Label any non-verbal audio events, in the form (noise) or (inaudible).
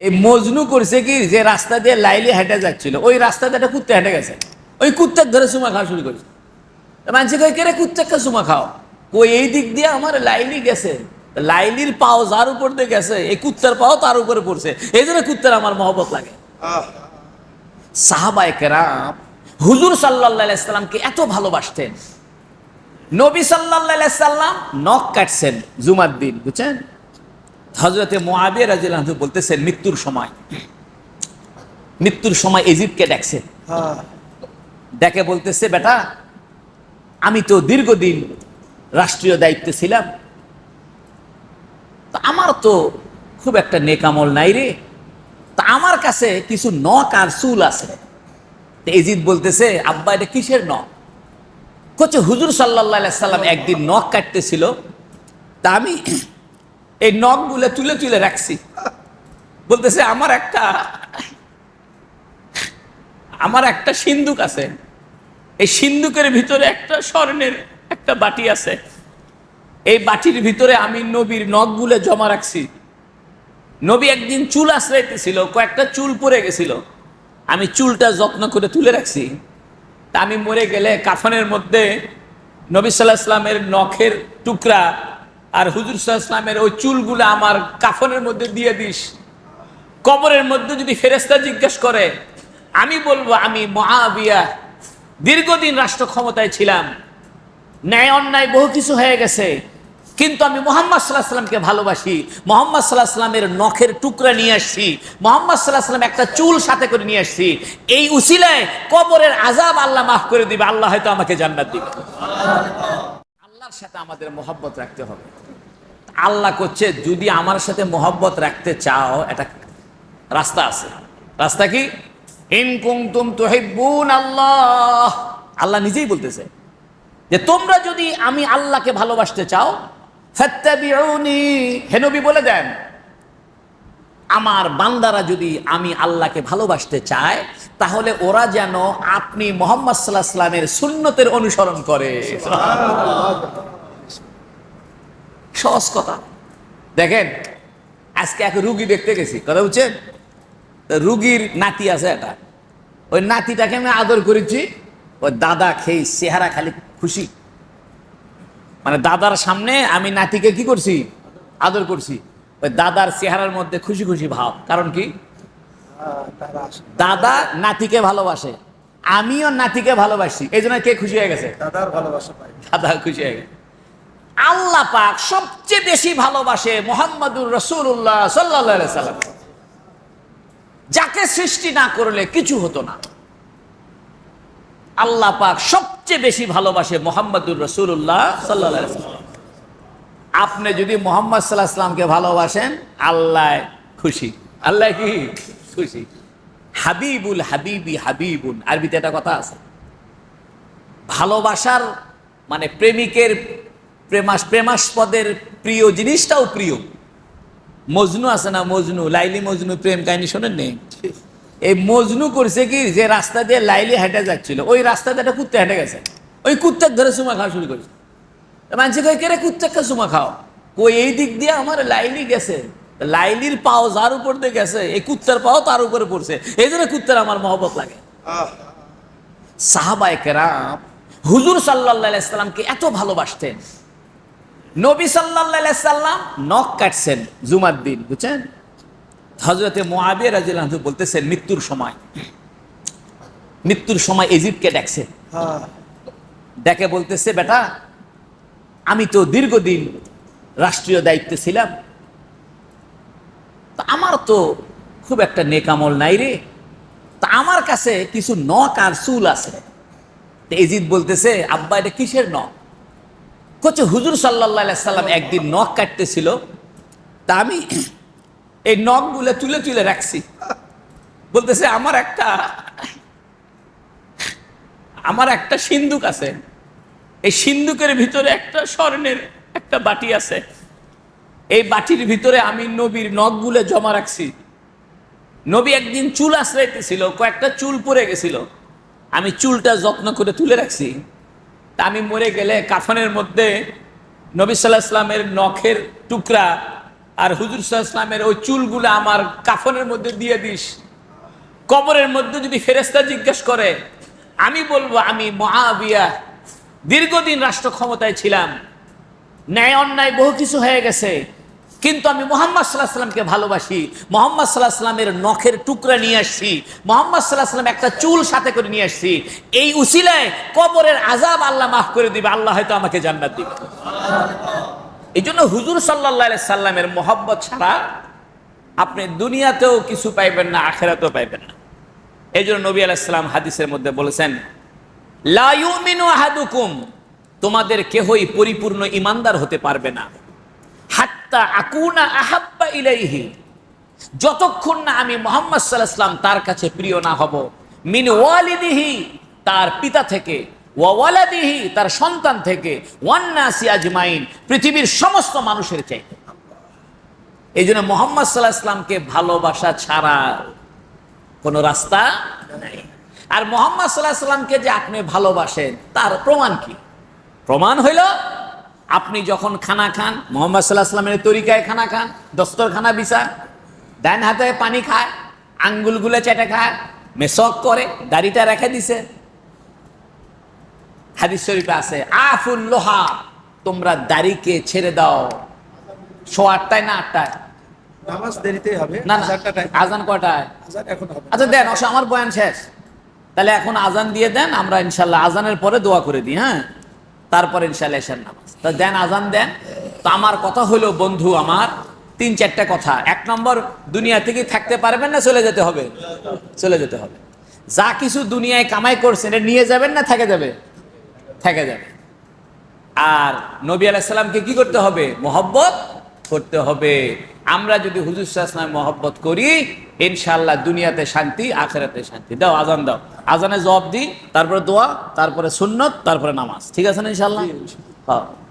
এই মজনু করছে কি যে রাস্তা দিয়ে লাইলি হেঁটে যাচ্ছিল। ওই রাস্তা দিয়ে একটা কুত্তে হেঁটে গেছে। ওই কুত্তার ধরে সুমা খাওয়া শুরু করেছে। মানুষে কই কেরে কুত্তাকে সুমা খাও? কই এই দিক দিয়ে আমার লাইলি গেছে। লাইলির পাও যার উপর দিয়ে গেছে এই কুত্তার পাও তার উপরে পড়ছে। এই জন্য কুত্তার আমার মহব্বত লাগে। সাহাবাই কেরাম হুজুর সাল্লাহ সাল্লামকে এত ভালোবাসতেন। নবী সাল্লাহ সাল্লাম নখ কাটছেন জুমার দিন বুঝছেন? হজরতে মোয়াবিয়া রাজিল বলতেছেন মৃত্যুর সময়। মৃত্যুর সময় ইজিপ্টকে ডাকছে ডেকে বলতেছে বেটা আমি তো দীর্ঘদিন রাষ্ট্রীয় দায়িত্বে ছিলাম। তা আমার তো খুব একটা নেকামল নাই রে। তা আমার কাছে কিছু নখ আর চুল আছে। তো এজিদ বলতেছে আব্বা এটা কিসের নখ? কচ্ছে হুজুর সাল্লাহ সাল্লাম একদিন নখ কাটতেছিল। তা আমি এই নখগুলো তুলে তুলে রাখছি। বলতেছে, আমার একটা আমার একটা সিন্দুক আছে। এই সিন্দুকের ভিতরে একটা স্বর্ণের একটা বাটি আছে। এই বাটির ভিতরে আমি নবীর নখগুলো জমা রাখছি। নবী একদিন চুল আশ্রাইতেছিল, কয়েকটা চুল পড়ে গেছিল। আমি চুলটা যত্ন করে তুলে রাখছি। তা আমি মরে গেলে কাফনের মধ্যে নবী সাল্লাহ ইসলামের নখের টুকরা আর হুজুর ইসলামের ওই চুলগুলো আমার কাফনের মধ্যে দিয়ে দিস। কবরের মধ্যে যদি ফেরেস্তা জিজ্ঞেস করে, আমি বলব, আমি মহাবিয়া দীর্ঘদিন রাষ্ট্র ক্ষমতায় ছিলাম। ন্যায় অন্যায় বহু কিছু হয়ে গেছে। কিন্তু আমি মোহাম্মদ সাল্লাহ সাল্লামকে ভালোবাসি। মোহাম্মদ সাল্লাহ সাল্লামের নখের টুকরা নিয়ে আসছি। মোহাম্মদ সাল্লাহ সাল্লাম একটা চুল সাথে করে নিয়ে আসছি। এই উসিলায় কবরের আজাব আল্লাহ মাফ করে দিবে। আল্লাহ হয়তো আমাকে জান্নাত দিবে। আল্লাহর সাথে আমাদের মোহব্বত রাখতে হবে। আল্লাহ করছে, যদি আমার সাথে মোহব্বত রাখতে চাও, একটা রাস্তা আছে। রাস্তা কি? আল্লাহ। নিজেই বলতেছে যে, তোমরা যদি আমি আল্লাহকে ভালোবাসতে চাও, ফাত্তাবিউনি। হে নবী বলে দেন, আমার বান্দারা যদি আমি আল্লাহকে ভালোবাসতে চায়, তাহলে ওরা যেন আপনি মোহাম্মদ সাল্লাহ সাল্লামের সুন্নতের অনুসরণ করে। সহজ কথা। দেখেন আজকে এক রুগী দেখতে গেছি। কথা বুঝছেন? রুগীর নাতি আছে এটা ওই নাতিটাকে আমি আদর করেছি। ওই দাদা খেয়ে চেহারা খালি খুশি। মানে দাদার সামনে আমি নাতিকে কি করছি? আদর করছি। ওই দাদার চেহারার মধ্যে খুশি খুশি ভাব। কারণ কি? দাদা নাতিকে ভালোবাসে। আমিও নাতিকে ভালোবাসি। এই জন্য কে খুশি হয়ে গেছে? দাদার ভালোবাসা পাই। দাদা খুশি হয়ে গেছে। আল্লাহ পাক সবচেয়ে বেশি ভালোবাসে মোহাম্মদুর রসুল্লাহ সাল্লাহ সাল্লাম। যাকে সৃষ্টি না করলে কিছু হতো না। আল্লাহ পাক সবচেয়ে বেশি ভালোবাসে মোহাম্মদুর রসুল্লাহ সাল্লাহ আপনি যদি মোহাম্মদ সাল্লাহ সাল্লামকে ভালোবাসেন, আল্লাহ খুশি। আল্লাহ কি? খুশি। হাবিবুল হাবিবি হাবিবুন। আরবিতে একটা কথা আছে। ভালোবাসার মানে প্রেমিকের প্রেমাস প্রেমাস্পদের প্রিয় জিনিসটাও প্রিয়। মজনু আছে না মজনু? লাইলি মজনু প্রেম কাহিনী শোনেন নেই (laughs) এই মজনু করছে কি? যে রাস্তা দিয়ে লাইলি হেঁটে যাচ্ছিল ওই রাস্তা দিয়ে একটা কুত্তে হেঁটে গেছে। ওই কুত্তার ধরে সুমা খাওয়া শুরু করেছে। মানুষে কই কেরে কুত্তাকে সুমা খাও? কই এই দিক দিয়ে আমার লাইলি গেছে। লাইলির পাও যার উপর দিয়ে গেছে এই কুত্তার পাও তার উপরে পড়ছে। এই জন্য কুত্তার আমার মহব্বত লাগে। সাহাবাই কেরাম হুজুর সাল্লাহ সাল্লামকে এত ভালোবাসতেন। নবী সাল্লাহ সাল্লাম নখ কাটছেন জুমার দিন বুঝছেন? হজরতে মোয়াবিয়া রাজিল বলতেছেন মৃত্যুর সময়। মৃত্যুর সময় ইজিপ্টকে ডাকছে ডেকে বলতেছে বেটা আমি তো দীর্ঘদিন রাষ্ট্রীয় দায়িত্বে ছিলাম। তা আমার তো খুব একটা নেকামল নাই রে। তা আমার কাছে কিছু নখ আর চুল আছে। তো এজিদ বলতেছে আব্বা এটা কিসের নখ? কচ্ছে হুজুর সাল্লাহ সাল্লাম একদিন নখ কাটতেছিল, তা আমি এই নখগুলো তুলে তুলে রাখছি। বলতেছে, আমার একটা আমার একটা সিন্দুক আছে। এই সিন্দুকের ভিতরে একটা স্বর্ণের একটা বাটি আছে। এই বাটির ভিতরে আমি নবীর নখগুলো জমা রাখছি। নবী একদিন চুল আশ্রাইতেছিল, কয়েকটা চুল পড়ে গেছিল। আমি চুলটা যত্ন করে তুলে রাখছি। তা আমি মরে গেলে কাফনের মধ্যে নবী সাল্লাহ ইসলামের নখের টুকরা আর হুজুর সাল্লাহ ইসলামের ওই চুলগুলো আমার কাফনের মধ্যে দিয়ে দিস। কবরের মধ্যে যদি ফেরেস্তা জিজ্ঞেস করে, আমি বলব, আমি মহাবিয়া দীর্ঘদিন রাষ্ট্র ক্ষমতায় ছিলাম। ন্যায় অন্যায় বহু কিছু হয়ে গেছে। কিন্তু আমি মোহাম্মদ সাল্লাহ সাল্লামকে ভালোবাসি। মোহাম্মদ সাল্লাহ সাল্লামের নখের টুকরা নিয়ে আসছি। মোহাম্মদ সাল্লাহ সাল্লাম একটা চুল সাথে করে নিয়ে আসছি। এই উসিলায় কবরের আজাব আল্লাহ মাফ করে দিবে, আল্লাহ হয়তো আমাকে জান্নাত দিবে। এই জন্য হুজুর সাল্লাহ সাল্লামের মোহাব্বত ছাড়া আপনি দুনিয়াতেও কিছু পাইবেন না, আখেরাতেও পাইবেন না। এই জন্য নবী আলাইসালাম হাদিসের মধ্যে বলেছেন, লা ইউমিনু আহাদুকুম তোমাদের কেহই পরিপূর্ণ ইমানদার হতে পারবে না। হাত্তা আকুনা আহাব্বা ইলাইহি। যতক্ষণ না আমি মোহাম্মদ সাল্লাহাম তার কাছে প্রিয় না হব, মিন ওয়ালিদিহি, তার পিতা থেকে ওয়ালাদিহি, তার সন্তান থেকে ওয়ান্নাসি আজমাইন, পৃথিবীর সমস্ত মানুষের চাইতে। এই জন্য মোহাম্মদ সাল্লাহ ইসলামকে ভালোবাসা ছাড়া কোনো রাস্তা নাই। আর মোহাম্মদ সাল্লাহ সাল্লামকে যে আপনি ভালোবাসেন, তার প্রমাণ কি? প্রমাণ হইল আপনি যখন খানা খান মোহাম্মদ সাল্লাহ সাল্লামের তরিকায় খানা খান দস্তরখানা বিছান ডান হাতে পানি খায় আঙ্গুলগুলো চেটে খায় মেসক করে দাড়িটা রেখে দিছে। হাদিস শরীফে আছে আফুল লোহা তোমরা দাড়িকে ছেড়ে দাও। শো আটটায় না আটটায়? নামাজ দেরিতেই হবে না আজান কটায় আচ্ছা দেন অবশ্য আমার বয়ান শেষ। তাহলে এখন আজান দিয়ে দেন আমরা ইনশাল্লাহ আজানের পরে দোয়া করে দিই হ্যাঁ? তারপরে ইনশাল্লাহ এসার নামাজ। তা দেন আজান দেন। তো আমার কথা হলো বন্ধু আমার তিন চারটা কথা। এক নম্বর দুনিয়া থেকে থাকতে পারবেন না চলে যেতে হবে। চলে যেতে হবে। যা কিছু দুনিয়ায় কামাই করছেন এটা নিয়ে যাবেন না থেকে যাবে? থেকে যাবে। আর নবী আলাইসাল্লামকে কি করতে হবে? মোহব্বত করতে হবে। আমরা যদি হুজুর সাহসালাম মহব্বত করি ইনশাল্লাহ দুনিয়াতে শান্তি আখেরাতে শান্তি। দাও আজান দাও। আজানে জবাব দিই তারপরে দোয়া তারপরে সুন্নত তারপরে নামাজ। ঠিক আছে না ইনশাল্লাহ হ্যাঁ।